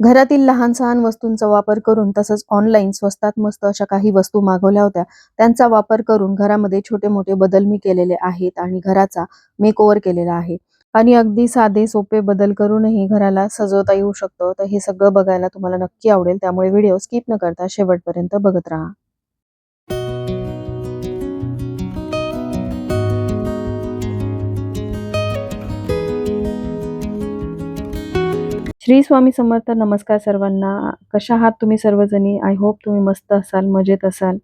घरातील लहान सहान वस्तूंचा वापर करून तसंच ऑनलाईन स्वस्तात मस्त अशा काही वस्तू मागवल्या होत्या. त्यांचा वापर करून घरामध्ये छोटे मोठे बदल मी केलेले आहेत आणि घराचा मेक ओव्हर केलेला आहे. आणि अगदी साधे सोपे बदल करूनही घराला सजवता येऊ शकतं. तर हे सगळं बघायला तुम्हाला नक्की आवडेल. त्यामुळे व्हिडिओ स्किप न करता शेवटपर्यंत बघत राहा. श्री स्वामी समर्थ नमस्कार सर्वांना. कशा आहात तुम्ही सर्वजणी? आय होप तुम्ही मस्त असाल मजेत असाल.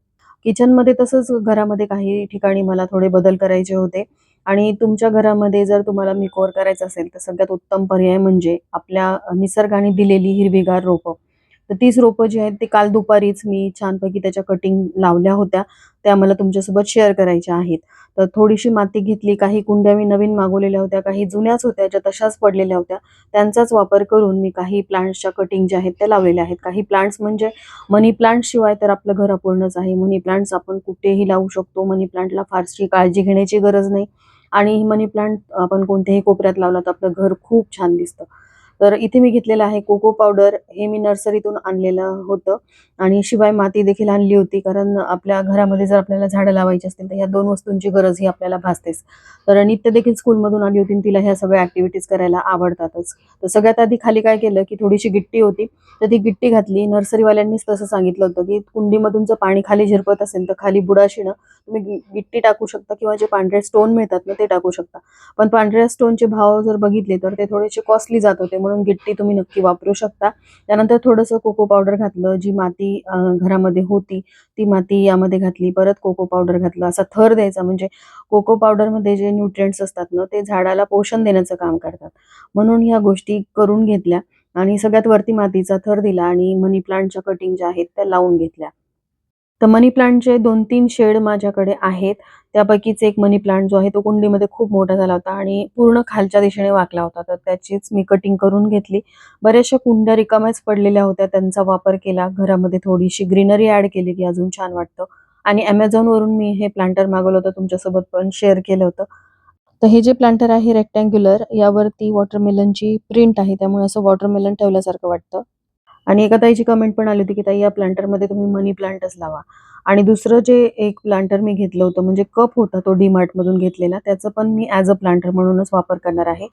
किचनमध्ये तसंच घरामध्ये काही ठिकाणी मला थोडे बदल करायचे होते. आणि तुमच्या घरामध्ये जर तुम्हाला मेकओव्हर करायचं असेल तर सगळ्यात उत्तम पर्याय म्हणजे आपल्या निसर्गाने दिलेली हिरवीगार रोपं. तर तीच रोपं जी आहेत ते काल दुपारीच मी छानपैकी त्याच्या कटिंग लावल्या होत्या. त्या मला तुमच्यासोबत शेअर करायच्या आहेत. तर थोडीशी माती घेतली काही कुंड्या मी नवीन मागवलेल्या होत्या काही जुन्याच होत्या ज्या तशाच पडलेल्या होत्या. त्यांचाच वापर करून मी काही प्लांट्सच्या कटिंग ज्या आहेत त्या लावलेल्या आहेत. काही प्लांट्स म्हणजे मनी प्लांट शिवाय तर आपलं घर अपूर्णच आहे. मनी प्लांट्स आपण कुठेही लावू शकतो. मनी प्लांटला फारशी काळजी घेण्याची गरज नाही. आणि मनी प्लांट आपण कोणत्याही कोपऱ्यात लावला तर आपलं घर खूप छान दिसतं. तर इथे मी घेतलेलं आहे कोको पावडर. हे मी नर्सरीतून आणलेलं होतं. आणि शिवाय माती देखील आणली होती कारण आपल्या घरामध्ये जर आपल्याला झाडं लावायची असतील तर ह्या दोन वस्तूंची गरज ही आपल्याला भासतेच. तर नित्य देखील स्कूलमधून आली होती तिला ह्या सगळ्या ऍक्टिव्हिटीज करायला आवडतातच. तर सगळ्यात आधी खाली काय केलं की थोडीशी गिट्टी होती. तर ती गिट्टी घातली. नर्सरीवाल्यांनीच तसं सांगितलं होतं की कुंडीमधून जर पाणी खाली झिरपत असेल तर खाली बुडाशीनं तुम्ही गिट्टी टाकू शकता किंवा जे पांढरे स्टोन मिळतात ना ते टाकू शकता. पण पांढऱ्या स्टोनचे भाव जर बघितले तर ते थोडेसे कॉस्टली जात होते. म्हणून गिट्टी तुम्ही नक्की वापरू शकता. त्यानंतर थोडंसं कोको पावडर घातलं जी माती घरामध्ये होती ती माती यामध्ये घातली परत कोको पावडर घातलं. असा थर द्यायचा म्हणजे कोको पावडरमध्ये जे न्यूट्रिएंट्स असतात ना ते झाडाला पोषण देण्याचं काम करतात. म्हणून ह्या गोष्टी करून घेतल्या आणि सगळ्यात वरती मातीचा थर दिला आणि मनी प्लांटच्या कटिंग ज्या आहेत त्या लावून घेतल्या. तर मनी प्लांटचे दोन तीन शेड माझ्याकडे आहेत. त्यापैकीच एक मनी प्लांट जो आहे तो कुंडीमध्ये खूप मोठा झाला होता आणि पूर्ण खालच्या दिशेने वाकला होता. तर त्याचीच मी कटिंग करून घेतली. बऱ्याचशा कुंड्या रिकाम्याच पडलेल्या होत्या. त्यांचा वापर केला. घरामध्ये थोडीशी ग्रीनरी ऍड केली की अजून छान वाटतं. आणि Amazon मी हे प्लांटर मागवलं होतं. तुमच्यासोबत पण शेअर केलं होतं. तर हे जे प्लांटर आहे रेक्टँग्युलर यावरती वॉटरमेलनची प्रिंट आहे. त्यामुळे असं वॉटरमेलन ठेवल्यासारखं वाटतं. आणि एका ताईची कमेंट पण आली होती की ताई या प्लांटरमध्ये तुम्ही मनी प्लांटच लावा. आणि दुसरं जे एक प्लांटर मी घेतलं होतं म्हणजे कप होता तो डीमार्टमधून मधून घेतलेला त्याचं पण मी ॲज अ प्लांटर म्हणूनच वापर करणार आहे.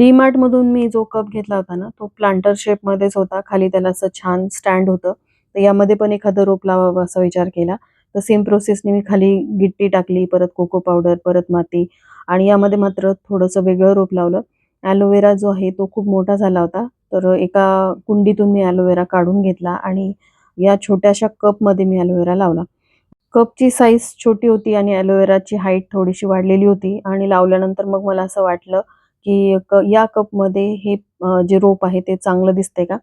डी मधून मी जो कप घेतला होता ना तो प्लांटर शेपमध्येच होता. खाली त्याला असं छान स्टँड होतं. तर यामध्ये पण एखादं रोप लावावं असा विचार केला. तर सेम प्रोसेसने मी खाली गिट्टी टाकली परत कोको पावडर परत माती आणि यामध्ये मात्र थोडंसं वेगळं रोप लावलं. ॲलोवेरा जो आहे तो खूप मोठा झाला होता. तर एका कुंडीतून मी ॲलोवेरा काढून घेतला आणि या छोट्याशा कपमध्ये मी ॲलोवेरा लावला. कपची साईज छोटी होती आणि ॲलोवेराची हाईट थोडीशी वाढलेली होती आणि लावल्यानंतर मग मला असं वाटलं की या कपमध्ये हे जे रोप आहे ते चांगलं दिसतंय का?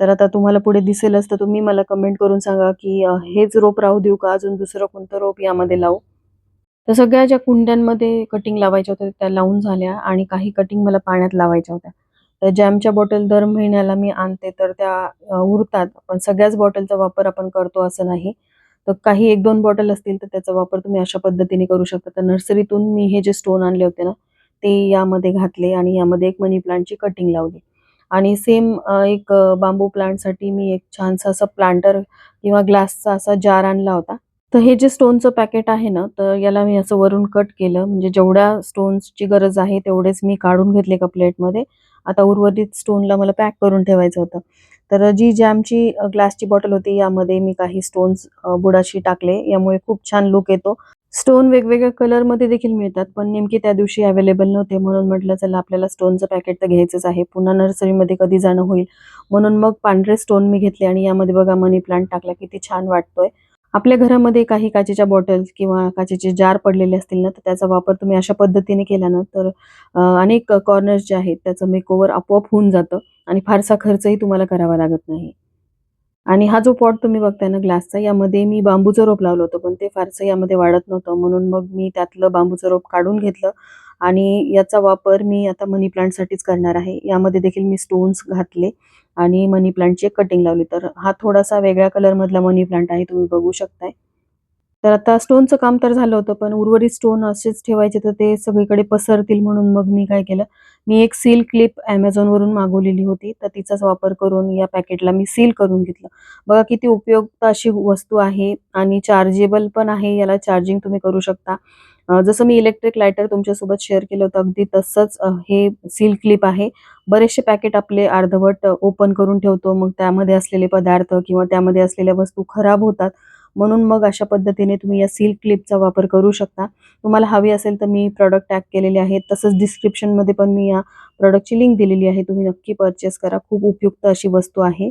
तर आता तुम्हाला पुढे दिसेलच तर तुम्ही मला कमेंट करून सांगा की हेच रोप राहू देऊ का? अजून दुसरं कोणतं रोप यामध्ये लावू? तर सगळ्या ज्या कुंड्यांमध्ये कटिंग लावायच्या होत्या त्या लावून झाल्या आणि काही कटिंग मला पाण्यात लावायच्या होत्या. तर जॅमच्या बॉटल दर महिन्याला मी आणते तर त्या उरतात. पण सगळ्याच बॉटलचा वापर आपण करतो असं नाही. तर काही एक दोन बॉटल असतील तर त्याचा वापर तुम्ही अशा पद्धतीने करू शकता. तर नर्सरीतून मी हे जे स्टोन आणले होते ना ते यामध्ये घातले आणि यामध्ये एक मनी प्लांटची कटिंग लावली. आणि सेम एक बांबू प्लांटसाठी मी एक छानसा असा प्लांटर किंवा ग्लासचा असा जार आणला होता. तर हे जे स्टोनचं पॅकेट आहे ना तर याला मी असं वरून कट केलं. म्हणजे जेवढ्या स्टोन्सची गरज आहे तेवढेच मी काढून घेतले का प्लेटमध्ये आता उर्वरित स्टोनला मला पॅक करून ठेवायचं होतं. तर जी जॅमची ग्लासची बॉटल होती यामध्ये मी काही स्टोन्स बुडाशी टाकले. यामुळे खूप छान लुक येतो. स्टोन वेगवेगळ्या कलरमध्ये देखील मिळतात पण नेमके त्या दिवशी अवेलेबल नव्हते. म्हणून म्हटलं चला आपल्याला स्टोनचं पॅकेट तर घ्यायचंच आहे. पुन्हा नर्सरीमध्ये कधी जाणं होईल? म्हणून मग पांढरे स्टोन मी घेतले आणि यामध्ये बघा मनी प्लांट टाकला. किती छान वाटतोय. आपल्या घरामध्ये काही काचेच्या बॉटल्स किंवा काचेचे जार पडलेले असतील ना तर त्याचा वापर तुम्ही अशा पद्धतीने केला ना तर अनेक कॉर्नर्स जे आहेत त्याचं मेकओव्हर आपोआप होऊन जातं आणि फारसा खर्चही तुम्हाला करावा लागत नाही. आणि हा जो पॉट तुम्ही बघताय ना ग्लासचा यामध्ये मी बांबूचं रोप लावलं होतं पण ते फारसं यामध्ये वाढत नव्हतं. म्हणून मग मी त्यातलं बांबूचं रोप काढून घेतलं आणि याचा वापर मी आता मनी प्लांटसाठीच करणार आहे. यामध्ये देखील मी स्टोन्स घातले आणि मनी प्लांटची कटिंग लावली. तर हा थोडासा वेगळ्या कलर मधला मनी प्लांट आहे तुम्ही बघू शकताय. तर आता स्टोनचं काम तर झालं होतं पण उर्वरित स्टोन असेच ठेवायचे तर ते सगळीकडे पसरतील म्हणून मग मी काय केलं? मी एक सील क्लिप वरून मागवलेली होती तर तिचाच वापर करून या पॅकेटला मी सील करून घेतलं. बघा किती उपयुक्त अशी वस्तू आहे आणि चार्जेबल पण आहे याला चार्जिंग तुम्ही करू शकता. जसं मी इलेक्ट्रिक लायटर तुमच्यासोबत शेअर केलं होतं अगदी तसंच हे सील क्लिप आहे. बरेचसे पॅकेट आपले अर्धवट ओपन करून ठेवतो मग त्यामध्ये असलेले पदार्थ किंवा त्यामध्ये असलेल्या वस्तू खराब होतात. म्हणून मग अशा पद्धतीने तुम्ही या सील क्लिपचा वापर करू शकता. तुम्हाला हवी असेल तर मी प्रॉडक्ट टॅग केलेले आहेत. तसंच डिस्क्रिप्शनमध्ये पण मी या प्रॉडक्टची लिंक दिलेली आहे. तुम्ही नक्की परचेस करा. खूप उपयुक्त अशी वस्तू आहे.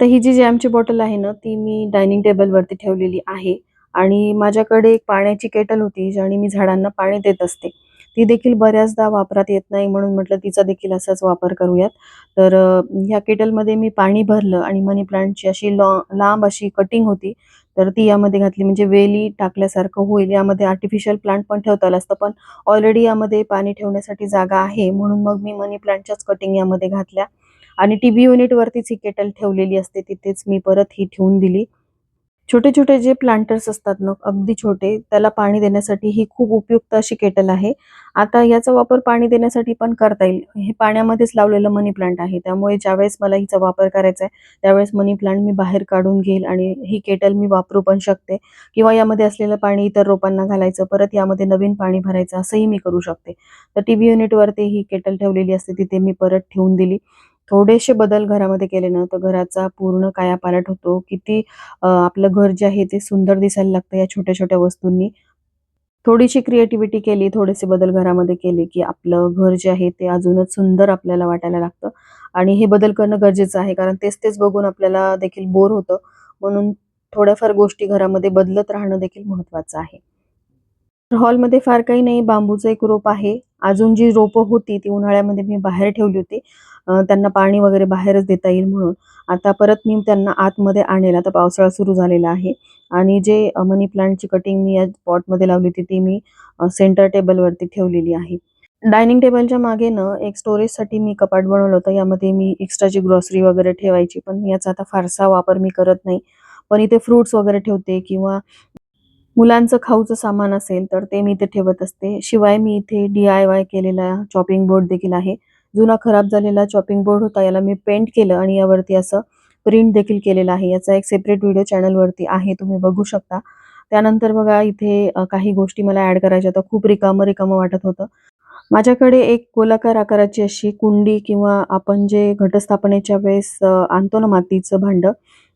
तर ही जी जॅमची बॉटल आहे ना ती मी डायनिंग टेबलवरती ठेवलेली आहे. आणि माझ्याकडे एक पाण्याची केटल होती ज्याने मी झाडांना पाणी देत असते. ती देखील बऱ्याचदा वापरात येत नाही म्हणून म्हटलं तिचा देखील असाच वापर करूयात. तर ह्या केटलमध्ये मी पाणी भरलं आणि मनी प्लांटची अशी लॉ लांब अशी कटिंग होती. तर ती यामध्ये घातली. म्हणजे वेली टाकल्यासारखं होईल. यामध्ये आर्टिफिशियल प्लांट पण ठेवता आलं असतं. पण ऑलरेडी यामध्ये पाणी ठेवण्यासाठी जागा आहे. म्हणून मग मी मनी प्लांटच्याच कटिंग यामध्ये घातल्या. आणि टीव्ही युनिट युनिटवरतीच ही केटल ठेवलेली असते. तिथेच मी परत ही ठेवून दिली. छोटे छोटे जे प्लांटर्स असतात ना अगदी छोटे त्याला पाणी देण्यासाठी ही खूप उपयुक्त अशी केटल आहे. आता याचा वापर पाणी देण्यासाठी पण करता येईल. हे पाण्यामध्येच लावलेलं मनी प्लांट आहे. त्यामुळे ज्यावेळेस मला हिचा वापर करायचा आहे त्यावेळेस मनी प्लांट मी बाहेर काढून घेईल आणि ही केटल मी वापरू पण शकते. किंवा यामध्ये असलेलं पाणी इतर रोपांना घालायचं परत यामध्ये नवीन पाणी भरायचं असंही मी करू शकते. तर टी व्ही युनिटवरती ही केटल ठेवलेली असते तिथे मी परत ठेवून दिली. थोडेसे बदल घरामध्ये केले ना तर घराचा पूर्ण कायापालट होतो. किती आपलं घर जे आहे ते सुंदर दिसायला लागतं या छोट्या छोट्या वस्तूंनी. थोडीशी क्रिएटिव्हिटी केली थोडेसे बदल घरामध्ये केले की आपलं घर जे आहे ते अजूनच सुंदर आपल्याला वाटायला लागतं. आणि हे बदल करणं गरजेचं आहे कारण तेच तेच बघून आपल्याला देखील बोर होतं. म्हणून थोड्याफार गोष्टी घरामध्ये बदलत राहणं देखील महत्वाचं आहे. हॉलमध्ये फार काही नाही. बांबूचं एक रोप आहे. अजून जी रोपं होती ती उन्हाळ्यामध्ये मी बाहेर ठेवली होती. त्यांना पाणी वगैरे बाहेरच देता येईल म्हणून. आता परत मी त्यांना आतमध्ये आणेल. आता पावसाळा सुरू झालेला आहे. आणि जे मनी प्लांटची कटिंग मी या पॉटमध्ये लावली होती ती मी सेंटर टेबलवरती ठेवलेली आहे. डायनिंग टेबलच्या मागे ना एक स्टोरेजसाठी मी कपाट बनवलं होतं. यामध्ये मी एक्स्ट्राची ग्रॉसरी वगैरे ठेवायची. पण याचा आता फारसा वापर मी करत नाही. पण इथे फ्रुट्स वगैरे ठेवते किंवा मुलांचं खाऊचं सामान असेल तर ते मी इथे ठेवत असते. शिवाय मी इथे डी आय वाय केलेला चॉपिंग बोर्ड देखील आहे. जुना खराब झालेला चॉपिंग बोर्ड होता याला मी पेंट केलं आणि यावरती असं प्रिंट देखील केलेलं आहे. याचा एक सेपरेट व्हिडिओ चॅनलवरती आहे तुम्ही बघू शकता. त्यानंतर बघा इथे काही गोष्टी मला ऍड करायच्या होत्या. खूप रिकामं रिकामं वाटत होतं. माझ्याकडे एक गोलाकार आकाराची अशी कुंडी किंवा आपण जे घटस्थापनेच्या वेळेस आणतो ना मातीचं भांड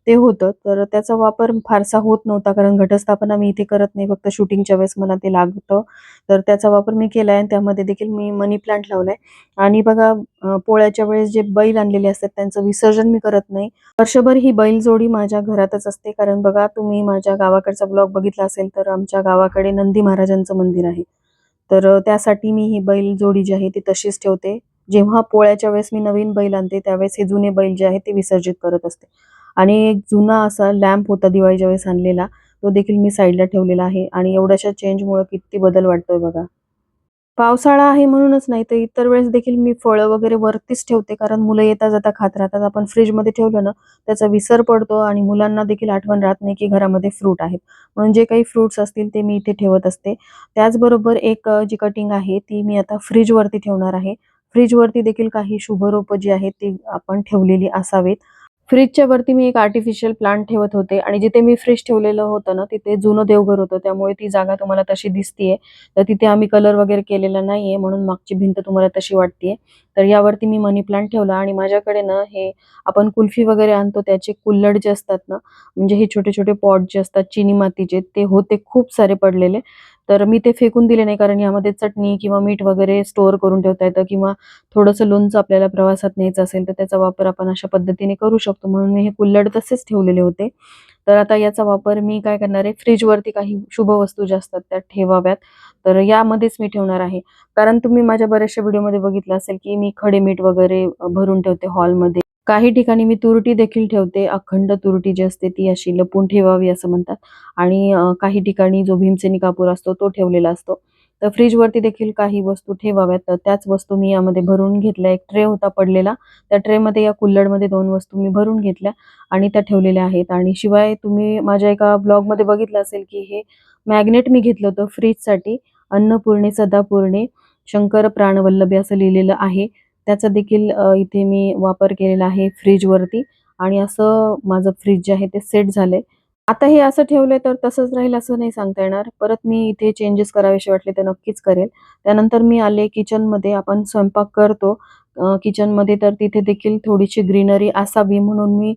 ते होतं. तर त्याचा वापर फारसा होत नव्हता कारण घटस्थापना मी इथे करत नाही. फक्त शूटिंगच्या वेळेस मला ते लागतं. तर त्याचा वापर मी केला आणि त्यामध्ये देखील मी मनी प्लांट लावलाय. आणि बघा पोळ्याच्या वेळेस जे बैल आणलेले असतात त्यांचं विसर्जन मी करत नाही. वर्षभर ही बैल जोडी माझ्या घरातच असते. कारण बघा तुम्ही माझ्या गावाकडचा ब्लॉग बघितला असेल तर आमच्या गावाकडे नंदी महाराजांचं मंदिर आहे. तर त्यासाठी मी ही बैल जोडी जी आहे ती तशीच ठेवते. जेव्हा पोळ्याच्या वेळेस मी नवीन बैल आणते त्यावेळेस हे जुने बैल जे आहेत ते विसर्जित करत असते. आणि एक जुना असा लॅम्प होता दिवाळीच्या वेळेस आणलेला तो देखील मी साईडला ठेवलेला आहे आणि एवढ्याशा चेंजमुळे किती बदल वाटतोय बघा. पावसाळा आहे म्हणूनच नाही तर इतर वेळेस देखील मी फळं वगैरे वरतीच ठेवते कारण मुलं येता जाता खात राहतात. आपण फ्रीजमध्ये ठेवलं ना त्याचा विसर पडतो आणि मुलांना देखील आठवण राहत नाही की घरामध्ये फ्रूट आहेत. म्हणून जे काही फ्रुट्स असतील ते मी इथे ठेवत असते. त्याचबरोबर एक जी कटिंग आहे ती मी आता फ्रीजवरती ठेवणार आहे. फ्रीजवरती देखील काही शुभरोपं जी आहेत ती आपण ठेवलेली असावेत. फ्रीजच्या वरती मी एक आर्टिफिशियल प्लांट ठेवत होते आणि जिथे मी फ्रीज ठेवलेलं होतं ना तिथे जुनं देवघर होतं. त्यामुळे ती जागा तुम्हाला तशी दिसतीये. तर तिथे आम्ही कलर वगैरे केलेला नाहीये म्हणून मागची भिंत तुम्हाला तशी वाटतेय. तर यावरती मी मनी प्लांट ठेवला आणि माझ्याकडे ना हे आपण कुल्फी वगैरे आणतो त्याचे कुल्लड जे असतात ना म्हणजे हे छोटे छोटे पॉट जे असतात चिनी मातीचे ते होते खूप सारे पडलेले. तर मी ते फेकून दिले नाही कारण यामध्ये चटणी किंवा मीठ वगैरे स्टोअर करून ठेवता येतं किंवा थोडंसं लोणचं आपल्याला प्रवासात न्यायचं असेल तर त्याचा वापर आपण अशा पद्धतीने करू शकतो. म्हणून मी हे कुल्हड तसेच ठेवलेले होते. तर आता याचा वापर मी काय करणार आहे? फ्रीजवरती काही शुभ वस्तू ज्या असतात त्या ठेवाव्यात. तर यामध्येच मी ठेवणार आहे. कारण तुम्ही माझ्या बऱ्याचशा व्हिडिओमध्ये बघितलं असेल की मी खडे मीठ वगैरे भरून ठेवते हॉलमध्ये काही ठिकाणी मी तुरटी देखील ठेवते अखंड तुरटी जी असते ती अशी लपून ठेवावी असं म्हणतात. आणि काही ठिकाणी जो भीमसेनी कापूर असतो तो ठेवलेला असतो. तर फ्रीजवरती देखील काही वस्तू ठेवाव्यात. तर त्याच वस्तू मी यामध्ये भरून घेतल्या. एक ट्रे होता पडलेला. त्या ट्रेमध्ये या कुल्लडमध्ये दोन वस्तू मी भरून घेतल्या आणि त्या ठेवलेल्या आहेत. आणि शिवाय तुम्ही माझ्या एका ब्लॉगमध्ये बघितलं असेल की हे मॅग्नेट मी घेतलं होतं फ्रीजसाठी. अन्नपूर्णे सदापूर्णे शंकर प्राणवल्लभे असं लिहिलेलं आहे. त्याचा देखील इथे मी वापर केलेला आहे फ्रीजवरती. आणि असं माझं फ्रीज जे आहे ते सेट झालंय. आता हे असं ठेवलंय तर तसंच राहील असं नाही सांगता येणार. परत मी इथे चेंजेस करावेसे वाटले तर नक्कीच करेल. त्यानंतर मी आले किचनमध्ये आपण स्वयंपाक करतो. किचनमध्ये तर तिथे देखील थोडीशी ग्रीनरी असावी म्हणून मी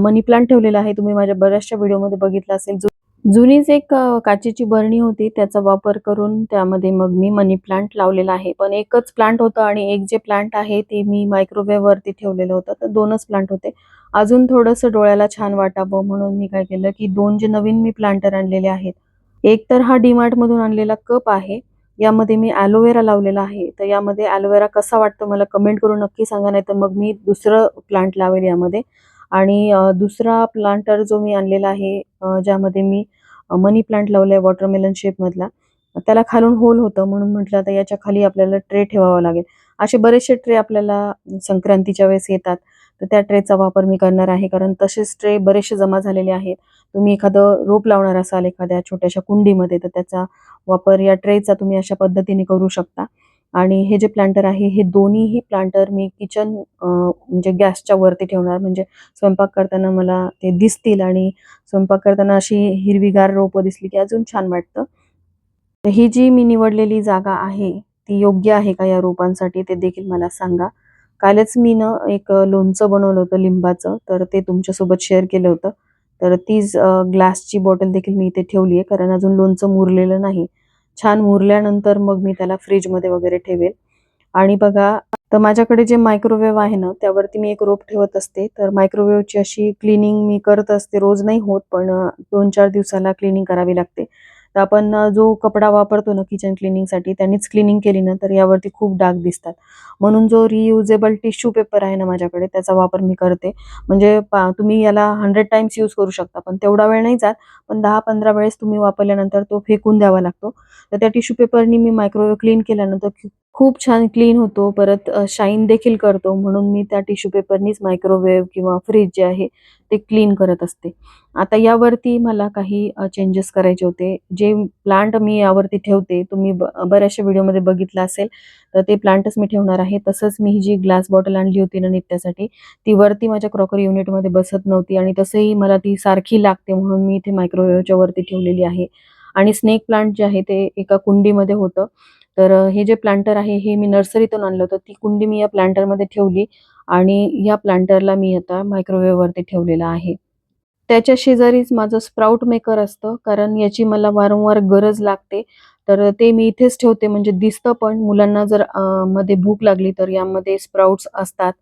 मनी प्लांट ठेवलेला आहे. तुम्ही माझ्या बऱ्याचशा व्हिडिओमध्ये बघितलं असेल. जुनीच एक काचेची बरणी होती. त्याचा वापर करून त्यामध्ये मग मी मनी प्लांट लावलेला आहे. पण एकच प्लांट होतं आणि एक जे प्लांट आहे ते मी मायक्रोवेव्हवरती ठेवलेलं होतं. तर दोनच प्लांट होते. अजून थोडंसं डोळ्याला छान वाटावं म्हणून मी काय केलं की दोन जे नवीन मी प्लांटर आणलेले आहेत. एक तर हा डीमार्टमधून आणलेला कप आहे. यामध्ये मी ॲलोवेरा लावलेला आहे. तर यामध्ये ॲलोवेरा कसा वाटतो मला कमेंट करून नक्की सांगा नाही तर मग मी दुसरं प्लांट लावेल यामध्ये. आणि दुसरा प्लांटर जो मी आणलेला आहे ज्यामध्ये मी मनी प्लांट लावलाय वॉटरमेलन शेपमधला त्याला खालून होल होतं म्हणून म्हटलं आता याच्या खाली आपल्याला ट्रे ठेवावा लागेल. असे बरेचसे ट्रे आपल्याला संक्रांतीच्या वेळेस येतात. तर त्या ट्रेचा वापर मी करणार आहे कारण तसेच ट्रे बरेचसे जमा झालेले आहेत. तुम्ही एखादं रोप लावणार असाल एखाद्या छोट्याशा कुंडीमध्ये तर त्याचा वापर या ट्रेचा तुम्ही अशा पद्धतीने करू शकता. आणि हे जे प्लांटर आहे हे दोन्हीही प्लांटर मी किचन म्हणजे गॅसच्या वरती ठेवणार. म्हणजे स्वयंपाक करताना मला ते दिसतील आणि स्वयंपाक करताना अशी हिरवीगार रोपं दिसली की अजून छान वाटतं. तर ही जी मी निवडलेली जागा आहे ती योग्य आहे का या रोपांसाठी ते देखील मला सांगा. कालच मी ना एक लोणचं बनवलं होतं लिंबाचं तर ते तुमच्यासोबत शेअर केलं होतं. तर तीच ग्लासची बॉटल देखील मी इथे ठेवली आहे कारण अजून लोणचं मुरलेलं नाही. छान मुरल्यानंतर मग मी त्याला फ्रीजमध्ये वगैरे ठेवेल. आणि बघा तर माझ्याकडे जे मायक्रोवेव्ह आहे ना त्यावरती मी एक रोप ठेवत असते. तर मायक्रोवेव्हची अशी क्लिनिंग मी करत असते. रोज नाही होत पण दोन चार दिवसाला क्लिनिंग करावी लागते. तर आपण जो कपडा वापरतो ना किचन क्लिनिंगसाठी त्यांनीच क्लिनिंग केली ना तर यावरती खूप डाग दिसतात. म्हणून जो रियुजेबल टिश्यू पेपर आहे ना माझ्याकडे त्याचा वापर मी करते. म्हणजे पा तुम्ही याला हंड्रेड टाइम्स यूज करू शकता पण तेवढा वेळ नाही जात. पण दहा पंधरा वेळेस तुम्ही वापरल्यानंतर तो फेकून द्यावा लागतो. तर त्या टिश्यू पेपरनी मी मायक्रोवेव्ह क्लीन केल्यानंतर खूप छान क्लीन होतो. परत शाईन देखील करतो. म्हणून मी त्या टिश्यू पेपरनीच मायक्रोवेव्ह किंवा फ्रीज जे आहे ते क्लीन करत असते. आता यावरती मला काही चेंजेस करायचे होते. जे प्लांट मी यावरती ठेवते तुम्ही बऱ्याचशा व्हिडिओमध्ये बघितलं असेल तर ते प्लांटच मी ठेवणार आहे. तसंच मी ही जी ग्लास बॉटल आणली होती ना नित्यासाठी ती वरती माझ्या क्रॉकरी युनिटमध्ये बसत नव्हती आणि तसंही मला ती सारखी लागते म्हणून मी इथे मायक्रोवेव्हच्या वरती ठेवलेली आहे. आणि स्नेक प्लांट जे आहे ते एका कुंडीमध्ये होतं. तर हे जे प्लांटर आहे हे मी नर्सरीतून आणलं होतं. ती कुंडी मी या प्लांटरमध्ये ठेवली आणि या प्लांटरला मी आता मायक्रोवेव्ह वरती ठेवलेला आहे. त्याच्या शेजारीच माझं स्प्राउट मेकर असतं कारण याची मला वारंवार गरज लागते. तर ते मी इथेच ठेवते. म्हणजे दिसतं पण. मुलांना जर मध्ये भूक लागली तर यामध्ये स्प्राउट्स असतात.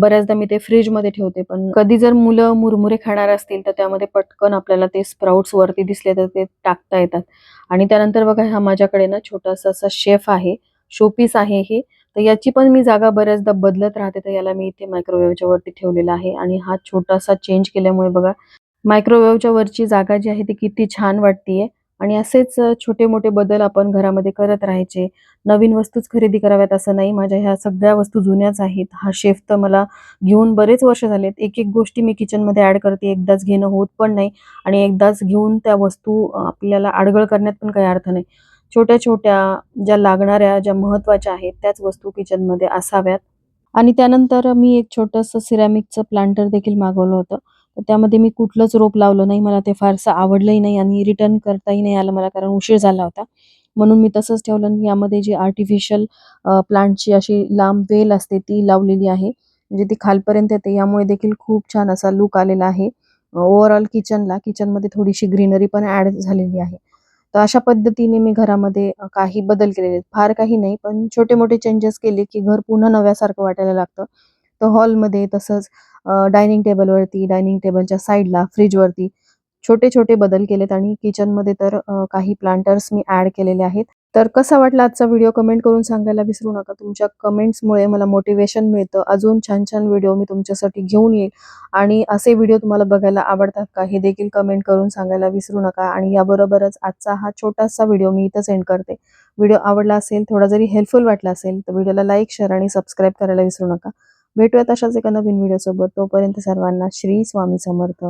बऱ्याचदा मी ते फ्रीजमध्ये ठेवते. पण कधी जर मुलं मुरमुरे खाणार असतील तर त्यामध्ये पटकन आपल्याला ते स्प्राउट्स वरती दिसले तर ते टाकता येतात. आणि त्यानंतर बघा हा माझ्याकडे ना छोटासा असा शेफ आहे. शोपीस आहे हे. तर याची पण मी जागा बऱ्याचदा बदलत राहते. तर याला मी इथे मायक्रोवेव्हच्या वरती ठेवलेला आहे. आणि हा छोटासा चेंज केल्यामुळे बघा मायक्रोवेव्हच्या वरची जागा जी आहे ती किती छान वाटतीये. आणि असेच छोटे मोठे बदल आपण घरामध्ये करत राहायचे. नवीन वस्तूच खरेदी कराव्यात असं नाही. माझ्या ह्या सगळ्या वस्तू जुन्याच आहेत. हा शेफ तर मला घेऊन बरेच वर्ष झालेत. एक एक गोष्टी मी किचनमध्ये ऍड करते. एकदाच घेणं होत पण नाही आणि एकदाच घेऊन त्या वस्तू आपल्याला आडगळ करण्यात पण काही अर्थ नाही. छोट्या छोट्या ज्या लागणाऱ्या ज्या महत्त्वाच्या आहेत त्याच वस्तू किचनमध्ये असाव्यात. आणि त्यानंतर मी एक छोटंसं सिरॅमिकचं प्लांटर देखील मागवलं होतं. त्यामध्ये मी कुठलंच रोप लावलं नाही. मला ते फारसं आवडलंही नाही आणि रिटर्न करताही नाही आलं मला कारण उशीर झाला होता. म्हणून मी तसंच ठेवलं आणि यामध्ये जी आर्टिफिशियल प्लांटची अशी लांब वेल असते ती लावलेली आहे. म्हणजे ती खालपर्यंत येते. यामुळे देखील खूप छान असा लूक आलेला आहे. ओव्हरऑल किचनला किचनमध्ये थोडीशी ग्रीनरी पण ॲड झालेली आहे. तर अशा पद्धतीने मी घरामध्ये काही बदल केलेले आहेत. फार काही नाही, पण छोटे-मोठे चेंजेस केले, की घर पुन्हा नव्यासारखं वाटायला लागतं. तर हॉलमध्ये तसंच डायनिंग टेबलवरती, डायनिंग टेबलच्या साईडला, फ्रीजवरती छोटे-छोटे बदल केलेत आणि किचनमध्ये तर काही प्लांटर्स मी ॲड केलेले आहेत. तर कसा वाटला आजचा व्हिडिओ कमेंट करून सांगायला विसरू नका. तुमच्या कमेंट्समुळे मला मोटिवेशन मिळतं. अजून छान-छान व्हिडिओ मी तुमच्यासाठी घेऊन येईल आणि असे व्हिडिओ तुम्हाला बघायला आवडतात का? हे देखील कमेंट करून सांगायला विसरू नका आणि याबरोबरच आजचा हा छोटासा व्हिडिओ मी इथंच एंड करते. व्हिडिओ आवडला असेल, थोडा जरी हेल्पफुल वाटला असेल, तर व्हिडिओला लाईक, शेअर आणि सबस्क्राईब करायला विसरू नका. भेटूयात अशाच एका नवीन व्हिडिओसोबत. तोपर्यंत सर्वांना श्री स्वामी समर्थ.